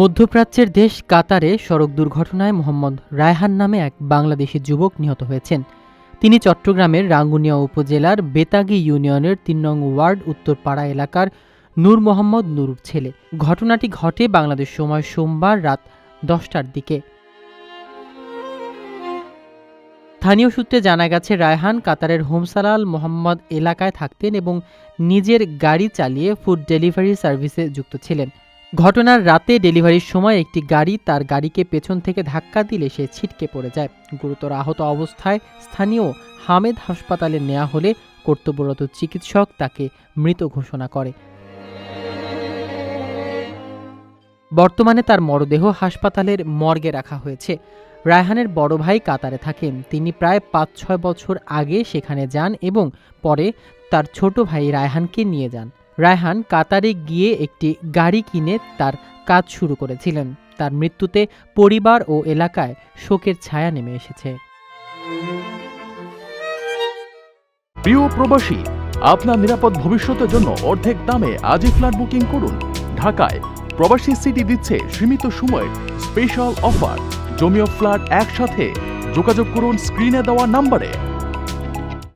মধ্যপ্রাচ্যের দেশ কাতারে সড়ক দুর্ঘটনায় মোহাম্মদ রায়হান নামে এক বাংলাদেশি যুবক নিহত হয়েছেন। তিনি চট্টগ্রামের রাঙ্গুনিয়া উপজেলার বেতাগী ইউনিয়নের তিন নং ওয়ার্ড উত্তরপাড়া এলাকার নূর মোহাম্মদ নুরুর ছেলে। ঘটনাটি ঘটে বাংলাদেশ সময় সোমবার রাত দশটার দিকে। স্থানীয় সূত্রে জানা গেছে, রায়হান কাতারের হোমসালাল মোহাম্মদ এলাকায় থাকতেন এবং নিজের গাড়ি চালিয়ে ফুড ডেলিভারি সার্ভিসে যুক্ত ছিলেন। ঘটনার রাতে ডেলিভারির সময় একটি গাড়ি তার গাড়িকে পেছন থেকে ধাক্কা দিলে সে ছিটকে পড়ে যায়। গুরুতর আহত অবস্থায় স্থানীয় হামেদ হাসপাতালে নেওয়া হলে কর্তব্যরত চিকিৎসক তাকে মৃত ঘোষণা করে। বর্তমানে তার মরদেহ হাসপাতালের মর্গে রাখা হয়েছে। রায়হানের বড় ভাই কাতারে থাকেন। তিনি প্রায় পাঁচ ছয় বছর আগে সেখানে যান এবং পরে তার ছোট ভাই রায়হানকে নিয়ে যান। রায়হান কাতারে গিয়ে একটি গাড়ি কিনে তার কাজ শুরু করেছিলেন। তার মৃত্যুতে পরিবার ও এলাকায় শোকের ছায়া নেমে এসেছে। প্রিয় প্রবাসী, আপনার নিরাপদ ভবিষ্যতের জন্য অর্ধেক দামে আজই ফ্ল্যাট বুকিং করুন। ঢাকায় প্রবাসী সিটি দিচ্ছে সীমিত সময়ের স্পেশাল অফার। জমিও ফ্ল্যাট একসাথে। যোগাযোগ করুন স্ক্রিনে দেওয়া নাম্বারে।